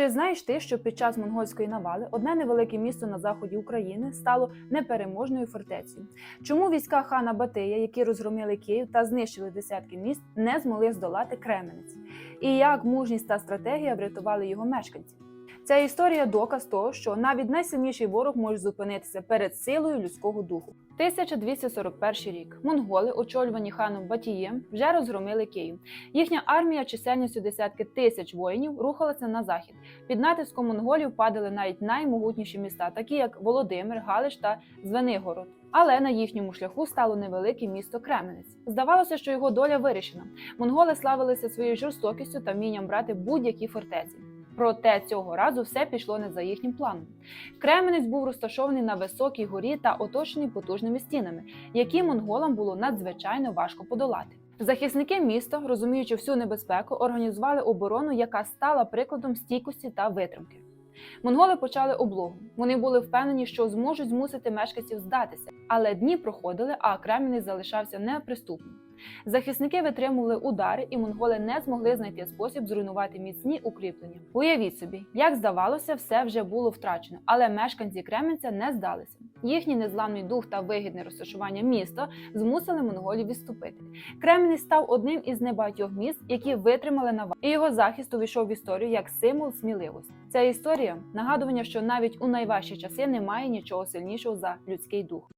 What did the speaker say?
Чи знаєш ти, що під час монгольської навали одне невелике місто на заході України стало непереможною фортецею? Чому війська хана Батия, які розгромили Київ та знищили десятки міст, не змогли здолати Кременець? І як мужність та стратегія врятували його мешканців? Ця історія доказ того, що навіть найсильніший ворог може зупинитися перед силою людського духу. 1241 рік монголи, очолювані ханом Батієм, вже розгромили Київ. Їхня армія чисельністю десятки тисяч воїнів рухалася на захід. Під натиском монголів падали навіть наймогутніші міста, такі як Володимир, Галич та Звенигород. Але на їхньому шляху стало невелике місто Кременець. Здавалося, що його доля вирішена. Монголи славилися своєю жорстокістю та вмінням брати будь-які фортеці. Проте цього разу все пішло не за їхнім планом. Кременець був розташований на високій горі та оточений потужними стінами, які монголам було надзвичайно важко подолати. Захисники міста, розуміючи всю небезпеку, організували оборону, яка стала прикладом стійкості та витримки. Монголи почали облогу. Вони були впевнені, що зможуть змусити мешканців здатися, але дні проходили, а Кремінець залишався неприступним. Захисники витримували удари, і монголи не змогли знайти спосіб зруйнувати міцні укріплення. Уявіть собі, як здавалося, все вже було втрачено, але мешканці Кременця не здалися. Їхній незламний дух та вигідне розташування міста змусили монголів відступити. Кременець став одним із небагатьох міст, які витримали навал, і його захист увійшов в історію як символ сміливості. Ця історія нагадування, що навіть у найважчі часи немає нічого сильнішого за людський дух.